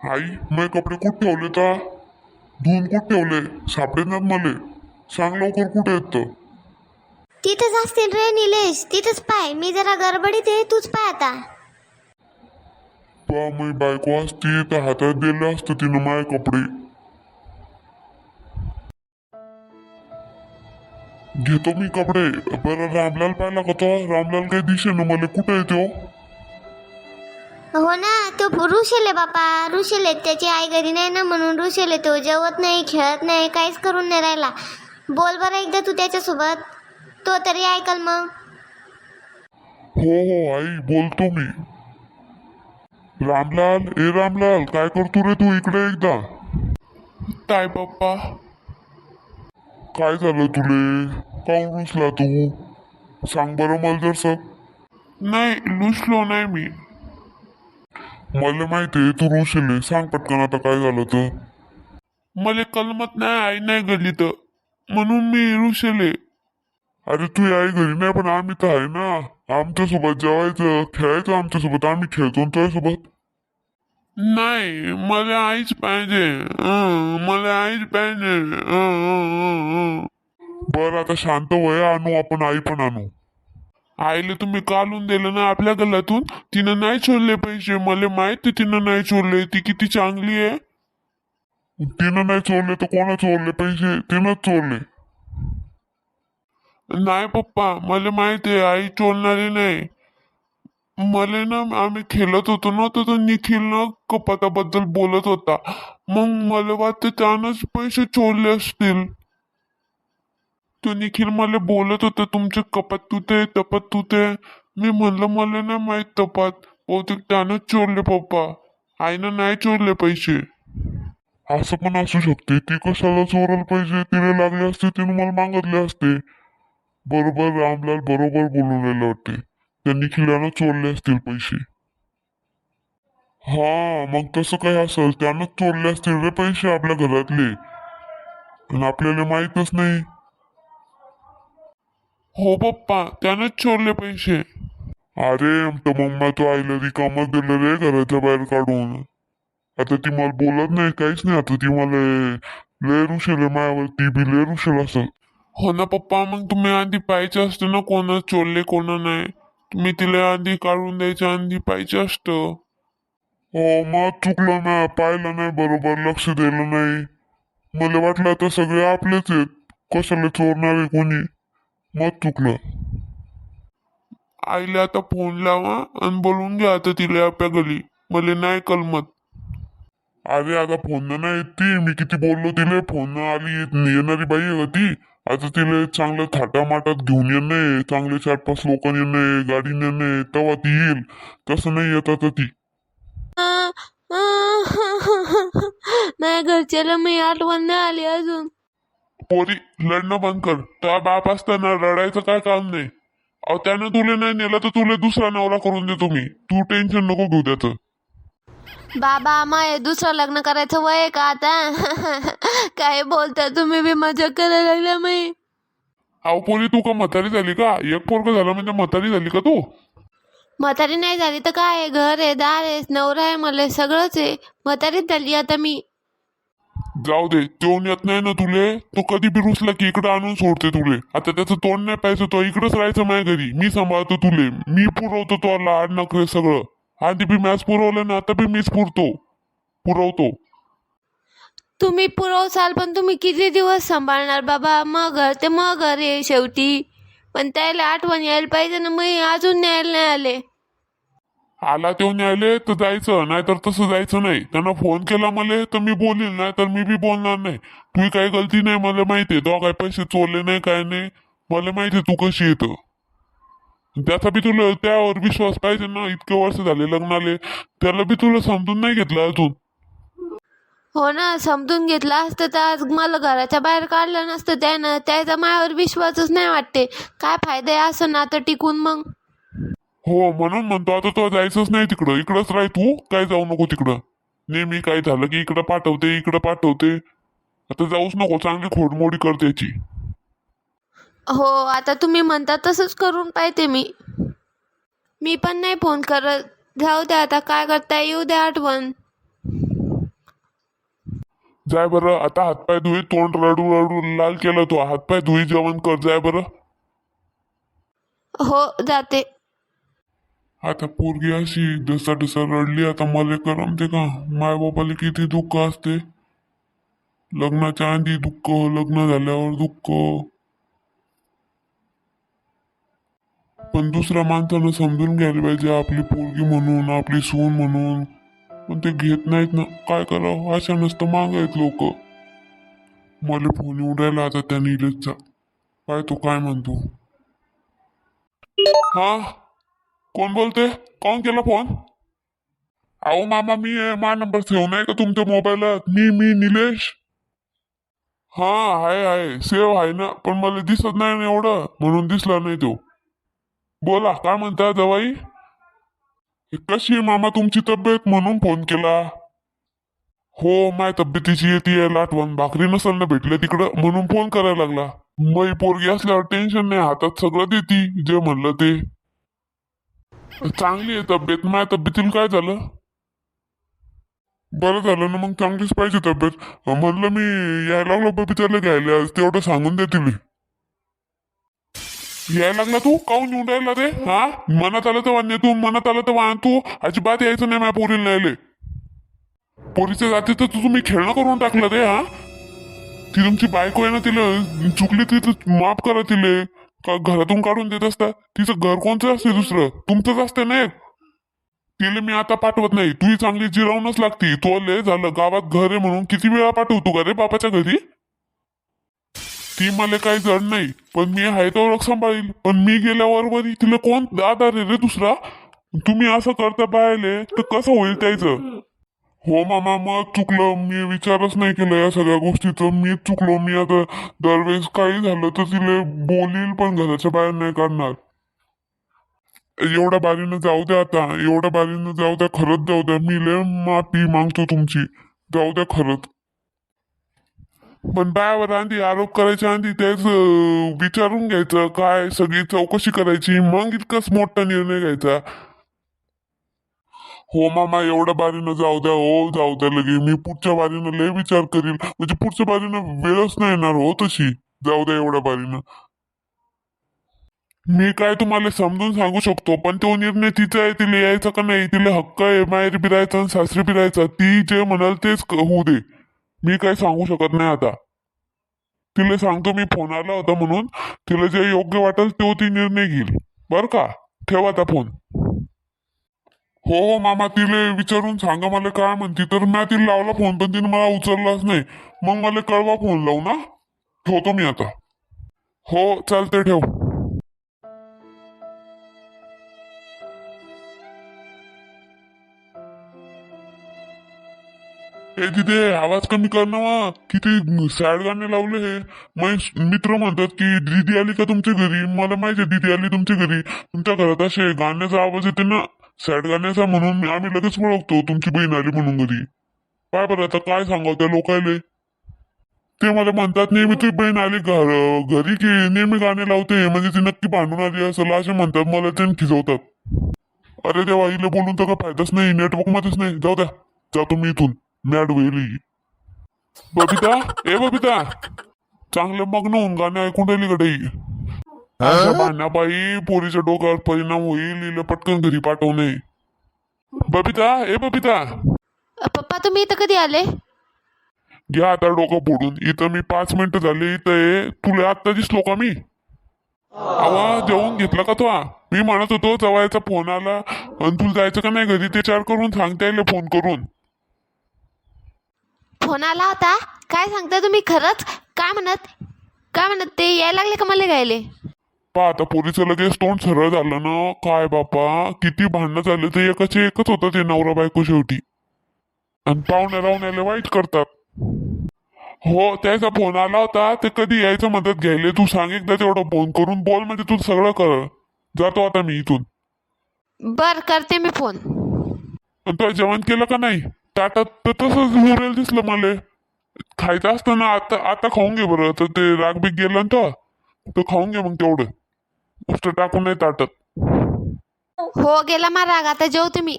आई मग कपडे कुठे ठेवले तर धुवून कुठे ठेवले? सापडेनात मले. सांग लवकर कुठे येत तर. तिथंच असतील रे निलेश. तिथंच पाय. मी जरा गडबडीत आहे तूच पाय आता. पा मी बायको असती तर हातात दिलं असतं तिनं माझे कपडे. घेतो मी कपडे. बरं रामलाल पाहिला का तो? रामलाल काही दिसे ना मला. कुठे येतो तो ऋषेले बापा ऋषेले त्याची आई घरी नाही ना म्हणून ऋषेले तो जेवत नाही खेळत नाही काहीच करून नाही राहिला. बोल बरं एकदा तू त्याच्यासोबत. तो तरी ऐकल मग. हो हो आई बोलतो मी. रामलाल ए रामलाल काय करतो रे तू इकडे एकदा? काय पप्पा? काय झालं तुले? काऊन रुसला तू? सांग बरं मला जर सग नाही लुसलो नाही मी. मला माहिती आहे तू रुसले सांग पटकन आता काय झालं तर मला कलमत नाही आई नाही घरी तर. म्हणून मी रुसले अरे तू आई घरी नाही पण आम्ही तर आहे ना. आमच्यासोबत जेवायचं खेळायचं आमच्यासोबत. आम्ही खेळतो ना तुझ्यासोबत. नाही मला आईच पाहिजे. अं, मला आईच पाहिजे. अं, अं, अं, अं. बरं आता शांत वय आणू आपण आई पण आणू. आईला तुम्ही काढून दिलं ना आपल्या गल्ल्यातून तिनं नाही सोडले पैसे. मला माहिती तिनं नाही सोडले ती किती चांगली आहे. तिनं नाही सोडले तर कोणा सोडले पैसे? तिनंच सोडले नाही पप्पा मला माहिती आहे आई चोरणारी नाही. मला ना आम्ही खेळत होतो ना तर तो निखिल ना कपाताबद्दल बोलत होता. मग मला वाटतं त्यानंच पैसे चोरले असतील. तो निखिल मला बोलत होता तुमचे कपात तुते तपत तुते मी म्हणलं मला नाही माहीत तपात. बहुतेक त्यानंच चोरले पप्पा. आईनं नाही चोरले पैसे. असं पण असू शकते. ती कशाला चोरायला पाहिजे तिने लागले असते तिने मला मागितले असते. बरोबर रामलाल बरोबर बोलून राहिलं वाटते त्यांनी खिलानं चोरले असतील पैसे. हा मग तसं काय असेल? त्यानंच चोरले असतील रे पैसे आपल्या घरातले. आणि आपल्याला माहीतच नाही. हो पप्पा. त्यानंच चोरले पैसे. अरे तर मग मी तो आईला रिकामच दिलं रे घराच्या बाहेर काढून. आता ती मला बोलत नाही काहीच नाही. आता ती मला लय रुशेल आहे मायावर ती बी लय रुशेल असं. हो ना पप्पा. मग तुम्ही आधी पाहिजे असतं ना कोणा चोरले कोणा नाही. तुम्ही तिला आधी काढून द्यायचं आधी पाहिजे असतं. हो मग चुकलं ना. पाहिलं नाही बरोबर लक्ष दिलं नाही. मला वाटलं आता सगळे आपलेच आहेत. कशाला चोरणारे कोणी? मग चुकलं. आईला आता फोन लावा आणि बोलून घ्या आता तिला आपल्या घरी मला नाही कलमत अरे आता फोन नाही येत ती. मी किती बोललो तिला. फोन आली येत नाही. येणारी बाई आहे का ती. आता तिला चांगलं थाटामाटात घेऊन येणे चांगले चार पाच लोकांनी येणे गाडीने येणे तेव्हा ती येईल. तसं नाही येत आता ती. माझ्या घरच्याला मी आठवण नाही आली अजून. पोरी लढणं बंद कर. त्या बाप असताना रडायचं काय काम नाही. अहो त्यानं तुला नाही नेलं तर तुला दुसरा नवरा करून देतो मी. तू टेन्शन नको घेऊ त्याचं. बाबा माय दुसरं लग्न करायचं वय आहे का आता? काय बोलता तुम्ही बी मजा करायला लागला मी अहो पोरी तू का म्हातारी झाली का? एक पोरग झाला म्हणजे म्हातारी झाली का तू? म्हातारी नाही झाली तर काय आहे? घर आहे दार आहे नवरा आहे मला सगळंच आहे. म्हातारीच झाली आता मी. जाऊ दे जेवण येत नाही ना तुले? तो कधी बी रुसला की इकडे आणून सोडते तुले. आता त्याचं तोंड नाही पाहिजे तो इकडेच राहायचं माझ्या घरी. मी सांभाळतो तुले. मी पुरवतो तो लाड नखरे सगळं. आधी बी मॅच पुरवलं ना आता बी मीच पुरतो. पुरवतो. तुम्ही पुरवसाल पण तुम्ही किती दिवस सांभाळणार बाबा? मग घर ते मग घर आहे शेवटी. पण त्याला आठवण यायला पाहिजे ना मी अजून न्यायला नाही आले. आला तेव्हा न्यायले तर जायचं नाहीतर तसं जायचं नाही. त्यांना फोन केला मला तर मी बोलील नाही तर मी बी बोलणार नाही. तुझी काही गलती नाही मला माहिती आहे. तो काय पैसे चोरले नाही काय नाही. मला माहिती आहे तू कशी येतं त्याचा बी तुला त्यावर विश्वास पाहिजे ना. इतके वर्ष झाले लग्नाले. त्याला बी तुला समजून नाही घेतलं अजून. हो ना समजून घेतलं असतं तर आज मला घराच्या बाहेर काढलं नसतं त्यानं. त्याचा मायावर विश्वासच नाही वाटते. काय फायदा आहे असं ना तर टिकून मग? हो म्हणून म्हणतो आता तो जायचंच नाही तिकडं. इकडंच राह तू. काय जाऊ नको तिकडं. नेहमी काय झालं की इकडं पाठवते इकडं पाठवते. आता जाऊच नको. चांगली खोडमोडी कर त्याची. हो आता तुम्ही म्हणता तसंच करून पाहिजे मी. मी पण नाही फोन करत. जाऊ द्या आता काय करता येऊ द्या आठवण. जाय बरं. आता हातपाय धुई तोंड रडू रडू लाल केलं तो. हातपाय धुई जेवण कर. जाय बरं. हो जाते. आता पोरगी अशी डसा डसा रडली आता मला करमते का? माय बापाला किती दुःख असते. लग्नाच्या आधी दुःख लग्न झाल्यावर दुःख. पण दुसऱ्या माणसानं समजून घ्यायला पाहिजे आपली पोरगी म्हणून आपली सून म्हणून. पण ते घेत नाहीत ना. काय करावं? अशा नसतं मागायत लोक. मला फोन येऊन राहिला आता त्या नीरजचा काय तो काय म्हणतो. हा? कोण बोलते कोण केला फोन? अहो मामा मी मा नंबर सेव्ह नाही का तुमच्या मोबाईलात? मी मी निलेश. हा आहे आहे. सेव्ह आहे ना पण मला दिसत नाही ना एवढं. म्हणून दिसला नाही तो. बोला काय म्हणता जवाई? कशी आहे मामा तुमची तब्येत? म्हणून फोन केला. हो माय तब्येतीची येते लाटवण भाकरी नसेल ना भेटले तिकडं म्हणून फोन करायला लागला. मग पोरगी असल्यावर टेन्शन नाही हातात सगळं देती. जे म्हणलं ते. चांगली आहे तब्येत. माझ्या तब्येतीला काय झालं? बरं झालं ना मग चांगलीच पाहिजे तब्येत. म्हणलं मी यायला लागलो बबिताला घ्यायला. आज तेवढं सांगून देतील यायला लागला तू? काऊन येऊन राहिला रे? हा? मनात आलं तर वाण तू मनात आलं तर वाण तू. अजिबात यायचं नाही माझ्या पोरीला न्यायले. पोरीच्या जाती तर तू तुम्ही खेळणं करून टाकलं रे हा? ती तुमची बायको आहे ना तिला चुकली ती तर माफ करा तिले. का घरातून काढून देत असता? तिचं घर कोणतं असते दुसरं? तुमचंच असतं ना एक. तिला मी आता पाठवत नाही. तुही चांगली जिरावूनच लागती. तो लय झालं. गावात घर आहे म्हणून किती वेळा पाठवतो का रे बापाच्या घरी? ती मला काही जड नाही. पण मी आहे तर सांभाळील पण मी गेल्यावर वरी तिला कोण आधार आहे रे दुसरा? तुम्ही असं करता पाहिले तर कसं होईल त्याचं? हो मामा मग चुकलं. मी विचारच नाही केलं या सगळ्या गोष्टीचं. मीच चुकलो. मी आता दरवेळेस काही झालं तर तिला बोलील पण घराच्या बाहेर नाही काढणार. एवढ्या बारीनं जाऊ द्या आता. एवढ्या बारीनं जाऊ द्या. खरंच जाऊ द्या. मी लय माफी मागतो तुमची. जाऊ द्या खरंच. पण बायावर आधी आरोप करायच्या आधी त्याच विचारून घ्यायचं. काय सगळी चौकशी करायची. मग इतकाच मोठा निर्णय घ्यायचा. हो मामा एवढ्या बारीनं जाऊ द्या. हो जाऊ द्या लगे. मी पुढच्या बारीनं लय विचार करील. म्हणजे पुढच्या बारीनं वेळच नाही येणार हो तशी. जाऊ द्या एवढ्या बारीनं. मी काय तुम्हाला समजून सांगू शकतो पण तो निर्णय तिचा आहे तिला यायचा का नाही? तिला हक्क आहे माहेर बिरायचा आणि सासरी बिरायचा ती जे म्हणाल तेच होऊ दे. मी काय सांगू शकत नाही आता. तिला सांगतो मी फोन आला होता म्हणून. तिला जे योग्य वाटेल तो ती निर्णय घेईल. बर का? ठेवा आता फोन. हो हो मामा तिला विचारून सांगा मला काय म्हणते. तर मी तिला लावला फोन पण तिने मला उचललाच नाही. मग मला कळवा फोन लावू ना. ठेवतो मी आता. हो चालते ठेव. हे तिथे आवाज कमी कर ना वा. किती सॅड गाणे लावले हे. मग मित्र म्हणतात की दीदी आली का तुमच्या घरी? मला माहिती आहे दीदी आली तुमच्या घरी. तुमच्या घरात असे गाण्याचा आवाज येते ना. सॅड गाण्याचा म्हणून आम्ही लगेच ओळखतो तुमची बहीण आली म्हणून घरी. काय बरं आता काय सांगाव त्या लोकायले? ते मला म्हणतात नेहमी तुझी बहीण आली घर घरी की नेहमी गाणे लावते? म्हणजे ती नक्की भांडून आली असं असे म्हणतात मला ते खिजवतात अरे देवा वाईला बोलून तर काय फायदाच नाही नेटवर्क मध्येच नाही. जाऊ द्या जातो मी इथून. मॅड वेली बबिता ए बबिता. चांगलं मग्न होऊन गाणे ऐकून राहिली कडे अशा भांडणापायी पोरीच्या डोक्यावर परिणाम होईल हिला पटकन घरी पाठवू नये. बबिता ए बबिता. पप्पा तुम्ही इथं कधी आले? घ्या आता डोकं फोडून. इथं मी पाच मिनिटं झाले इथं आहे तुला आत्ता दिसलो का मी? आवा जेवून घेतला का तो? मी म्हणत होतो जवायचा फोन आला. आणि तुला जायचं का नाही घरी? ते चार करून सांगता येईल फोन करून. फोन आला होता? काय सांगता तुम्ही? खरंच? काय म्हणत? काय म्हणत? ते यायला लागले का मला घ्यायले? पा आता पोरीचं लगेच तोंड सरळ झालं ना काय बापा किती भांडणं झालं ते एकाचे एकच होतं ते नवरा बायको शेवटी. आणि पाहुण्या रावण्याला वाईट करतात. हो त्याचा फोन आला होता ते कधी यायचं मदत घ्यायले? तू सांग एकदा तेवढं फोन करून बोल म्हणजे तू सगळं कर. जातो आता मी इथून. बर करते मी फोन. आणि तुला जेवण केलं का नाही? ताटात तर तसंच उरेल दिसलं मला. खायचं असतं ना आता आता खाऊन घे बरं. तर ते राग बीग गेलं ना तो. तर खाऊन घे मग तेवढं. नुसतं टाकून नाही ताटत. हो गेला मा राग. आता जेव तुम्ही